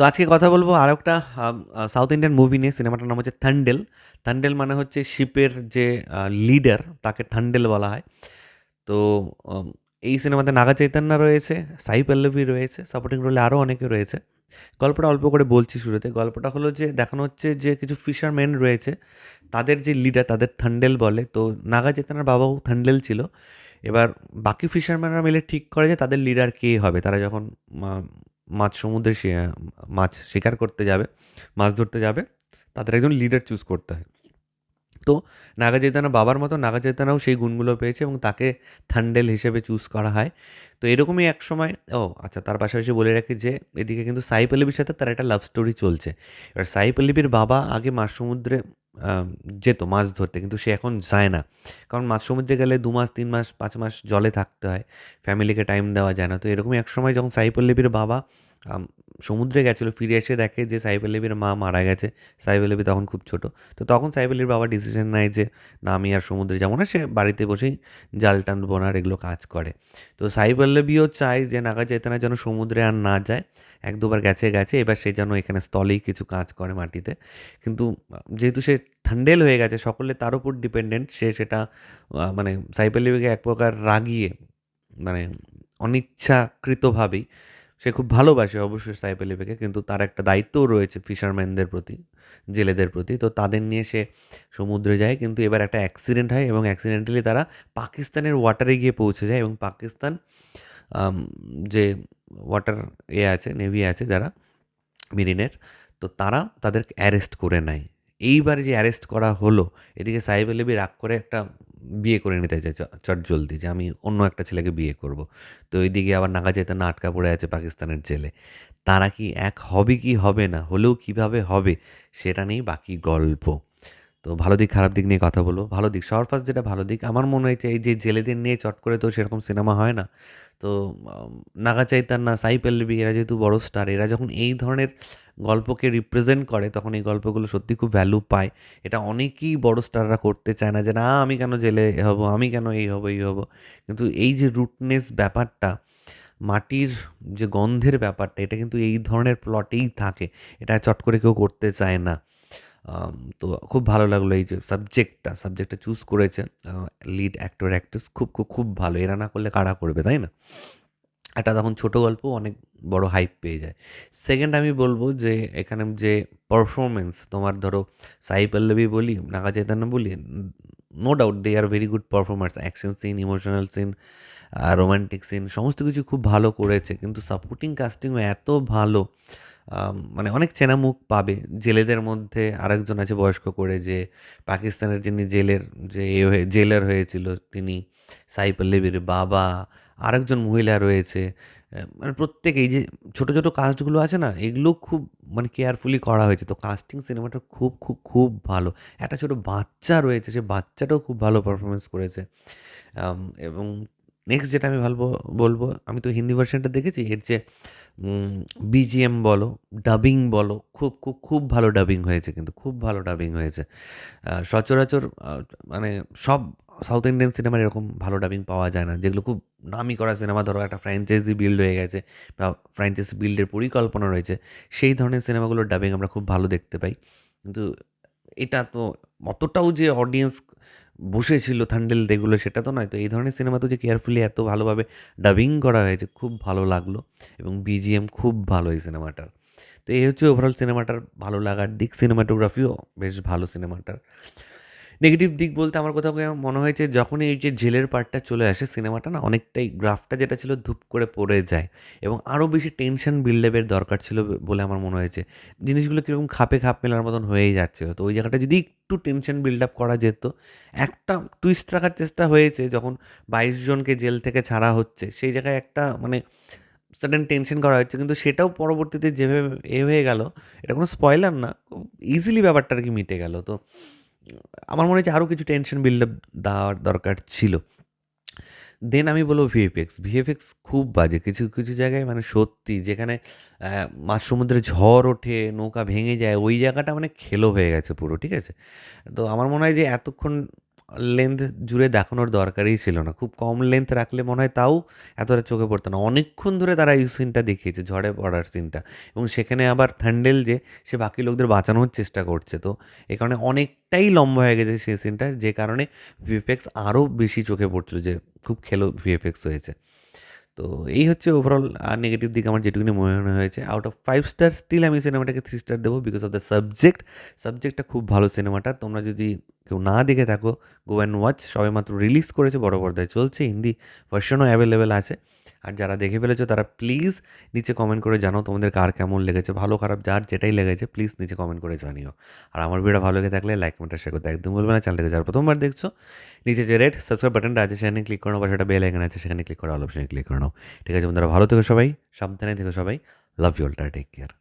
তো আজকে কথা বলব আর একটা সাউথ ইন্ডিয়ান মুভি নিয়ে। সিনেমাটার নাম হচ্ছে থান্ডেল থান্ডেল মানে হচ্ছে শিপের যে লিডার তাকে থান্ডেল বলা হয়। তো এই সিনেমাতে নাগা চৈতন্য রয়েছে, সাই পল্লবী রয়েছে সাপোর্টিং রোলে আরও অনেকে রয়েছে। গল্পটা অল্প করে বলছি শুরুতে। গল্পটা হলো যে, দেখানো হচ্ছে যে, কিছু ফিশারম্যান রয়েছে, তাদের যে লিডার তাদের থান্ডেল বলে। তো নাগা চৈতন্যর বাবাও থান্ডেল ছিল। এবার বাকি ফিশারম্যানরা মিলে ঠিক করে যে, তাদের লিডার কে হবে। তারা যখন মাছ সমুদ্রে মাছ শিকার করতে যাবে মাছ ধরতে যাবে তাদের একজন লিডার চুজ করতে হয়। তো নাগা বাবার মতো নাগা সেই গুণগুলো পেয়েছে এবং তাকে থান্ডেল হিসেবে চুজ করা হয়। তো এরকমই এক সময় ও আচ্ছা তার পাশাপাশি বলে রাখি যে এদিকে কিন্তু সাই পল্লবীর সাথে তার একটা লাভ স্টোরি চলছে। এবার সাই পল্লবীর বাবা আগে মাছ সমুদ্রে আম, যেত মাছ ধরতে, কিন্তু সে এখন যায় না। কারণ মাছ সমুদ্রে গেলে দু মাস, তিন মাস, পাঁচ মাস জলে থাকতে হয়। ফ্যামিলিকে টাইম দেওয়া যায় না। তো এরকমই এক সময় যখন সাইপল্লিপির বাবা সমুদ্রে গেছিল, ফিরে এসে দেখে যে সাই পল্লবীর মা মারা গেছে। সাই পল্লবী তখন খুব ছোট। তো তখন সাই পল্লবীর বাবা ডিসিশন নেয় যে, না, আমি আর সমুদ্রে যাব না। সে বাড়িতে বসেই জাল টান বোনার এগুলো কাজ করে। তো সাই পল্লবীও চায় যে, নাগা চৈতন্য যেন সমুদ্রে আর না যায়। এক দুবার গেছে গেছে, এবার সে যেন এখানে স্থলেই কিছু কাজ করে মাটিতে। কিন্তু, যেহেতু সে থান্ডেল হয়ে গেছে, সকলে তার উপর ডিপেন্ডেন্ট সে সেটা মানে সাই পল্লবীকে এক প্রকার রাগিয়ে মানে অনিচ্ছাকৃতভাবেই সে খুব ভালোবাসে অবশ্যই সাই পল্লবীকে কিন্তু তার একটা দায়িত্বও রয়েছে ফিশারম্যানদের প্রতি, জেলেদের প্রতি। তো তাদের নিয়ে সে সমুদ্রে যায়, কিন্তু এবার একটা অ্যাক্সিডেন্ট হয় এবং অ্যাক্সিডেন্টালি তারা পাকিস্তানের ওয়াটারে গিয়ে পৌঁছে যায় এবং পাকিস্তান যে ওয়াটার এ আছে, নেভি আছে যারা মেরিনের, তো তারা তাদেরকে অ্যারেস্ট করে নেয়। এইবার যে অ্যারেস্ট করা হলো, এদিকে সাহেব আলবি রাগ করে একটা বিয়ে করে নিতে চাই চট জলদি যে আমি অন্য একটা ছেলেকে বিয়ে করব। তো ওইদিকে আবার নাগা না আটকা পড়ে আছে পাকিস্তানের জেলে। তারা কি এক হবে কি হবে না, হলেও কীভাবে হবে সেটা নিয়েই বাকি গল্প। তো ভালো দিক খারাপ দিক নিয়ে কথা বলব। ভালো দিক, সবার ফার্স্ট যেটা ভালো দিক, আমার মনে হয়েছে এই যে জেলেদের নিয়ে চট করে তো সেরকম সিনেমা হয় না। তো নাগা চৈতান্না সাই পল্লবী এরা যেহেতু বড় স্টার, এরা যখন এই ধরনের গল্পকে রিপ্রেজেন্ট করে, তখন এই গল্পগুলো সত্যি খুব ভ্যালু পায়। এটা অনেকেই বড় স্টাররা করতে চায় না যে, না, আমি কেন জেলে হব? আমি কেন এই হব এই হব? কিন্তু এই যে রুটনেস ব্যাপারটা, মাটির যে গন্ধের ব্যাপারটা, এটা কিন্তু এই ধরনের প্লটেই থাকে। এটা চট করে কেউ করতে চায় না। তো খুব ভালো লাগল এই যে সাবজেক্টটা সাবজেক্টটা চুজ করেছে লিড অ্যাক্টর অ্যাক্ট্রেস খুব খুব খুব ভালো। এরা না করলে কারা করবে, তাই না? একটা তখন ছোট গল্প, অনেক বড় হাইপ পেয়ে যায়। সেকেন্ড আমি বলব যে, এখানে যে পারফরমেন্স তোমার ধরো সাই পল্লবী বলি, নাগা চৈতন্য বলি no doubt they are very good performers action scene emotional scene romantic scene সমস্ত কিছু খুব ভালো করেছে, কিন্তু সাপোর্টিং কাস্টিংও এত ভালো মানে অনেক চেনা মুখ পাবে। জেলেদের মধ্যে আরেকজন আছে বয়স্ক করে যে, পাকিস্তানের যিনি জেলের, যে এ জেলার হয়েছিল, তিনি সাই পল্লবীর বাবা আরেকজন মহিলা রয়েছে। মানে প্রত্যেক এই যে ছোটো ছোটো কাস্টগুলো আছে না, এগুলো খুব মানে কেয়ারফুলি করা হয়েছে। তো কাস্টিং সিনেমাটা খুব খুব খুব ভালো। একটা ছোটো বাচ্চা রয়েছে, সে বাচ্চাটাও খুব ভালো পারফরমেন্স করেছে। এবং নেক্সট যেটা আমি ভালো বলব, আমি তো হিন্দি ভার্সনটা দেখেছি, এর যে বিজিএম বলো ডাবিং বলো, খুব খুব খুব ভালো ডাবিং হয়েছে কিন্তু, খুব ভালো ডাবিং হয়েছে। সচরাচর মানে সব সাউথ ইন্ডিয়ান সিনেমার এরকম ভালো ডাবিং পাওয়া যায় না, যেগুলো খুব নামি করা সিনেমা, ধরো একটা ফ্র্যাঞ্চাইজি বিল্ড হয়ে গেছে বা ফ্র্যাঞ্চাইজি বিল্ডের পরিকল্পনা রয়েছে, সেই ধরনের সিনেমাগুলোর ডাবিং আমরা খুব ভালো দেখতে পাই। কিন্তু এটা তো অতটাও যে অডিয়েন্স বসেছিল থান্ডেল এগুলো সেটা তো নয়। তো এই ধরনের সিনেমা তো যে কেয়ারফুলি এত ভালোভাবে ডাবিং করা হয়েছে, খুব ভালো লাগল এবং বিজিএম খুব ভালো এই সিনেমাটার। তো এই হচ্ছে ওভারঅল সিনেমাটার ভালো লাগার দিক সিনেমাটোগ্রাফিও বেশ ভালো সিনেমাটার। নেগেটিভ দিক বলতে আমার কোথাও মনে হয়েছে যখনই এই যে জেলের পার্টটা চলে আসে সিনেমাটা না, অনেকটাই গ্রাফটা যেটা ছিল ধূপ করে পড়ে যায় এবং আরও বেশি টেনশন বিল্ডআপের দরকার ছিল বলে আমার মনে হয়েছে। জিনিসগুলো কীরকম খাপে খাপ মেলার মতন হয়েই যাচ্ছে। তো ওই জায়গাটা যদি একটু টেনশন বিল্ড আপ করা যেত, একটা টুইস্ট রাখার চেষ্টা হয়েছে যখন বাইশ জনকে জেল থেকে ছাড়া হচ্ছে, সেই জায়গায় একটা মানে সাডেন টেনশন করা হচ্ছে কিন্তু সেটাও পরবর্তীতে যেভাবে এ হয়ে গেল, এটা কোনো স্পয়লার না ইজিলি ব্যাপারটা আর কি মিটে গেল। তো আমার মনে হচ্ছে আরও কিছু টেনশন বিল্ড আপ দেওয়ার দরকার ছিল। দেন আমি বলব ভিএফএক্স ভিএফএক্স খুব বাজে। কিছু কিছু জায়গায় মানে সত্যি যেখানে মাছ সমুদ্রে ঝড় ওঠে, নৌকা ভেঙে যায়, ওই জায়গাটা মানে খেলো হয়ে গেছে পুরো, ঠিক আছে? তো আমার মনে হয় যে এতক্ষণ লেন্থ জুড়ে দেখানোর দরকারই ছিল না। খুব কম লেন্থ রাখলে মনে হয় তাও এতটা চোখে পড়তো না। অনেকক্ষণ ধরে তারা এই সিনটা দেখিয়েছে, ঝড়ে পড়ার সিনটা এবং সেখানে আবার থ্যান্ডেল যে, সে বাকি লোকদের বাঁচানোর চেষ্টা করছে। তো এই কারণে অনেকটাই লম্বা হয়ে গেছে সেই সিনটা যে কারণে ভিএফএক্স আরও বেশি চোখে পড়ছিল যে খুব খেলো ভিএফএক্স হয়েছে। তো এই হচ্ছে ওভারঅল নেগেটিভ দিক আমার যেটুকুনি মনে হয়েছে। Out of five star still আমি সিনেমাটাকে থ্রি স্টার দেবো বিকজ অফ দ্য সাবজেক্ট সাবজেক্টটা খুব ভালো সিনেমাটা তোমরা যদি কেউ না দেখে থাকো গো অ্যান্ড ওয়াচ সবে মাত্র রিলিজ করেছে বড় পর্দায়। চলছে হিন্দি ভার্সনও অ্যাভেলেবেল আছে। আর যারা দেখে ফেলেছো, তারা প্লিজ নিচে কমেন্ট করে জানাও তোমাদের কার কেমন লেগেছে, ভালো, খারাপ, যার যেটাই লেগেছে প্লিজ নিচে কমেন্ট করে জানিও। আর আমার ভিডিও ভালো লেগে থাকলে লাইক কমেন্টটা শেয়ার করতে একদম বলবে না। চ্যানেলটাকে যারা প্রথমবার দেখছ, নিচে যে রেড সাবস্ক্রাইব বাটনটা আছে, সেখানে ক্লিক করে বা সেটা বেল আইকন আছে, সেখানে ক্লিক করে অল অপশনে ক্লিক করে ঠিক আছে বন্ধুরা, ভালো থেকো সবাই, সাবধানে থেকো সবাই। Love you all take care